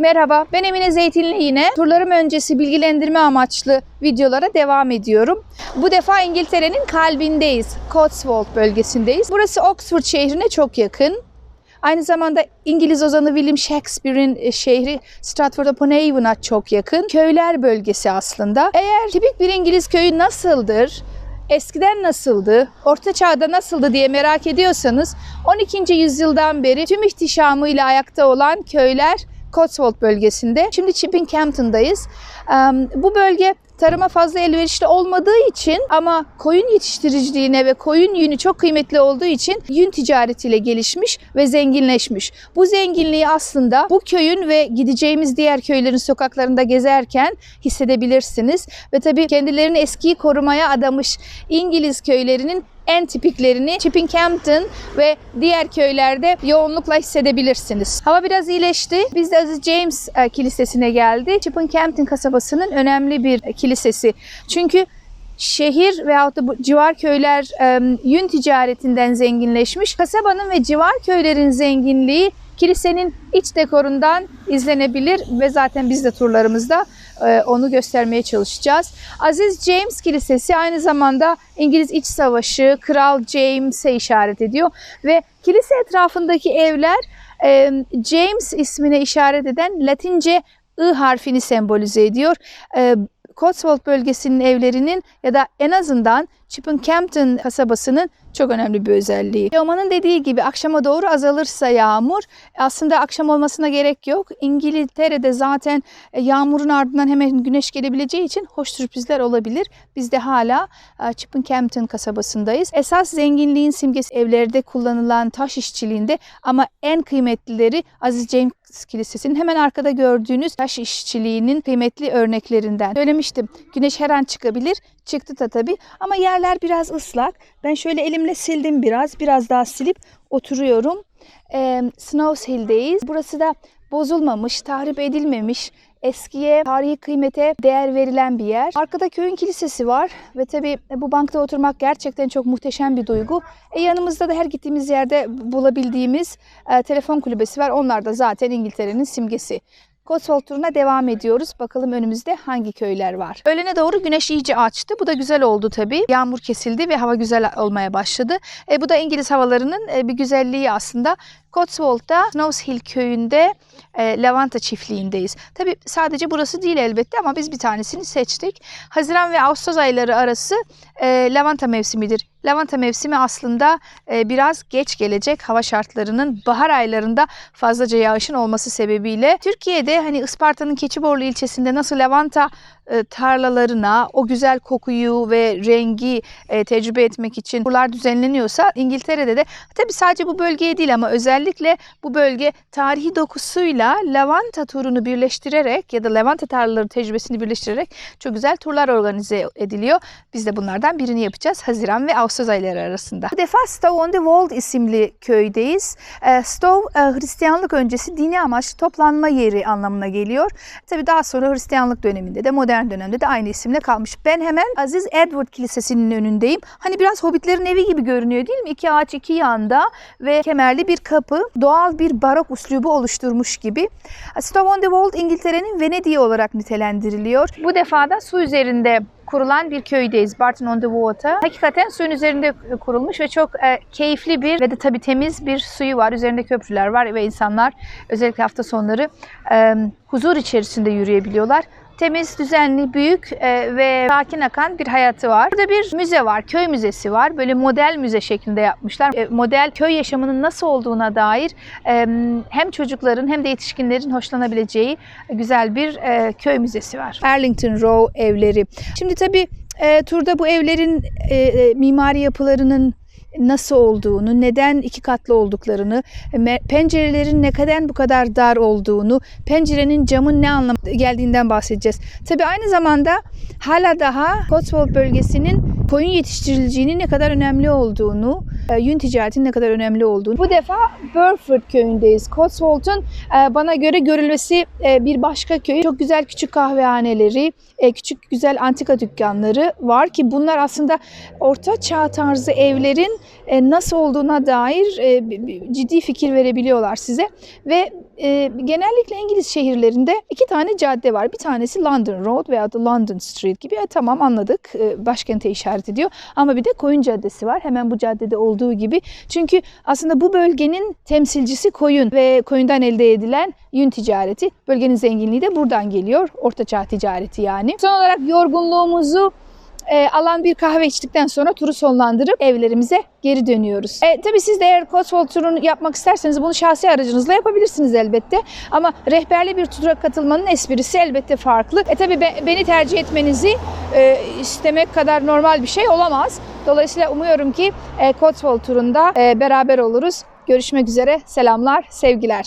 Merhaba, ben Emine Zeytinli yine turlarım öncesi bilgilendirme amaçlı videolara devam ediyorum. Bu defa İngiltere'nin kalbindeyiz, Cotswold bölgesindeyiz. Burası Oxford şehrine çok yakın. Aynı zamanda İngiliz ozanı William Shakespeare'in e, şehri Stratford-upon-Avon'a çok yakın. Köyler bölgesi aslında. Eğer tipik bir İngiliz köyü nasıldır? Eskiden nasıldı, Orta Çağ'da nasıldı diye merak ediyorsanız 12. yüzyıldan beri tüm ihtişamıyla ayakta olan köyler Cotswold bölgesinde. Şimdi Chipping Campton'dayız. Bu bölge tarıma fazla elverişli olmadığı için ama koyun yetiştiriciliğine ve koyun yünü çok kıymetli olduğu için yün ticaretiyle gelişmiş ve zenginleşmiş. Bu zenginliği aslında bu köyün ve gideceğimiz diğer köylerin sokaklarında gezerken hissedebilirsiniz. Ve tabii kendilerini eskiyi korumaya adamış İngiliz köylerinin en tipiklerini Chipping Campton ve diğer köylerde yoğunlukla hissedebilirsiniz. Hava biraz iyileşti. Biz de Aziz James e, Kilisesi'ne geldi. Chipping Campton kasabasının önemli bir kilisesi. Çünkü şehir veyahut da bu civar köyler e, yün ticaretinden zenginleşmiş. Kasabanın ve civar köylerin zenginliği kilisenin iç dekorundan izlenebilir ve zaten biz de turlarımızda e, onu göstermeye çalışacağız. Aziz James Kilisesi aynı zamanda İngiliz İç Savaşı, Kral James'e işaret ediyor ve kilise etrafındaki evler e, James ismine işaret eden Latince I harfini sembolize ediyor. E, Cotswold bölgesinin evlerinin ya da en azından Chipping Campton kasabasının çok önemli bir özelliği. Teoman'ın dediği gibi akşama doğru azalırsa yağmur aslında akşam olmasına gerek yok. İngiltere'de zaten e, yağmurun ardından hemen güneş gelebileceği için hoş sürprizler olabilir. Biz de hala e, Chipping Campton kasabasındayız. Esas zenginliğin simgesi evlerde kullanılan taş işçiliğinde ama en kıymetlileri Aziz James Kilisesi'nin hemen arkada gördüğünüz taş işçiliğinin kıymetli örneklerinden. Söylemiştim güneş her an çıkabilir. Çıktı da tabii ama yerler biraz ıslak. Ben şöyle elimle sildim biraz. Biraz daha silip oturuyorum. Ee, Snows Hill'deyiz. Burası da bozulmamış, tahrip edilmemiş, eskiye, tarihi kıymete değer verilen bir yer. Arkada köyün kilisesi var ve tabii bu bankta oturmak gerçekten çok muhteşem bir duygu. E, yanımızda da her gittiğimiz yerde bulabildiğimiz e, telefon kulübesi var. Onlar da zaten İngiltere'nin simgesi. Cotswold turuna devam ediyoruz. Bakalım önümüzde hangi köyler var. Öğlene doğru güneş iyice açtı. Bu da güzel oldu tabii. Yağmur kesildi ve hava güzel olmaya başladı. E, bu da İngiliz havalarının e, bir güzelliği aslında. Cotswold'da Snows Hill köyünde e, lavanta çiftliğindeyiz. Tabii sadece burası değil elbette ama biz bir tanesini seçtik. Haziran ve Ağustos ayları arası e, lavanta mevsimidir. Lavanta mevsimi aslında e, biraz geç gelecek hava şartlarının bahar aylarında fazlaca yağışın olması sebebiyle. Türkiye'de hani Isparta'nın Keçiborlu ilçesinde nasıl lavanta e, tarlalarına o güzel kokuyu ve rengi e, tecrübe etmek için turlar düzenleniyorsa İngiltere'de de tabii sadece bu bölgeye değil ama özellikle bu bölge tarihi dokusuyla lavanta turunu birleştirerek ya da lavanta tarlaları tecrübesini birleştirerek çok güzel turlar organize ediliyor. Biz de bunlardan birini yapacağız Haziran ve Ağustos ayları arasında. Bu defa Stowe on the Wold isimli köydeyiz. E, Stowe Hristiyanlık öncesi dini amaçlı toplanma yeri anlamına geliyor. Tabii daha sonra Hristiyanlık döneminde de modern dönemde de aynı isimle kalmış. Ben hemen Aziz Edward Kilisesi'nin önündeyim. Hani biraz hobbitlerin evi gibi görünüyor değil mi? İki ağaç iki yanda ve kemerli bir kapı doğal bir barok üslubu oluşturmuş gibi. Wold İngiltere'nin Venedik'i olarak nitelendiriliyor. Bu defa da su üzerinde kurulan bir köydeyiz. Barton on the Water. Hakikaten suyun üzerinde kurulmuş ve çok e, keyifli bir ve de tabii temiz bir suyu var. Üzerinde köprüler var ve insanlar özellikle hafta sonları e, huzur içerisinde yürüyebiliyorlar temiz, düzenli, büyük e, ve sakin akan bir hayatı var. Burada bir müze var, köy müzesi var. Böyle model müze şeklinde yapmışlar. E, model köy yaşamının nasıl olduğuna dair e, hem çocukların hem de yetişkinlerin hoşlanabileceği güzel bir köy müzesi var. Arlington Row evleri. Şimdi tabii turda bu evlerin e, mimari yapılarının nasıl olduğunu, neden iki katlı olduklarını, pencerelerin ne kadar bu kadar dar olduğunu, pencerenin camın ne anlam geldiğinden bahsedeceğiz. Tabii aynı zamanda hala daha Cotswold bölgesinin koyun yetiştirileceğinin ne kadar önemli olduğunu, yün ticaretinin ne kadar önemli olduğunu. Bu defa Burford köyündeyiz. Cotswold'un e, bana göre görülmesi e, bir başka köy. Çok güzel küçük kahvehaneleri, küçük güzel antika dükkanları var ki bunlar aslında orta çağ tarzı evlerin nasıl olduğuna dair ciddi fikir verebiliyorlar size. Ve e, genellikle İngiliz şehirlerinde iki tane cadde var. Bir tanesi London Road veya da London Street gibi. E, tamam anladık. E, başkente işaret ediyor. Ama bir de Koyun Caddesi var. Hemen bu caddede olduğu gibi. Çünkü aslında bu bölgenin temsilcisi koyun ve koyundan elde edilen yün ticareti. Bölgenin zenginliği de buradan geliyor. Ortaçağ ticareti yani. Son olarak yorgunluğumuzu e, alan bir kahve içtikten sonra turu sonlandırıp evlerimize geri dönüyoruz. E, tabii siz de eğer Cotswold turunu yapmak isterseniz bunu şahsi aracınızla yapabilirsiniz elbette. Ama rehberli bir tura katılmanın esprisi elbette farklı. E tabii be- beni tercih etmenizi e, istemek kadar normal bir şey olamaz. Dolayısıyla umuyorum ki e, Cotswold turunda e, beraber oluruz. Görüşmek üzere. Selamlar, sevgiler.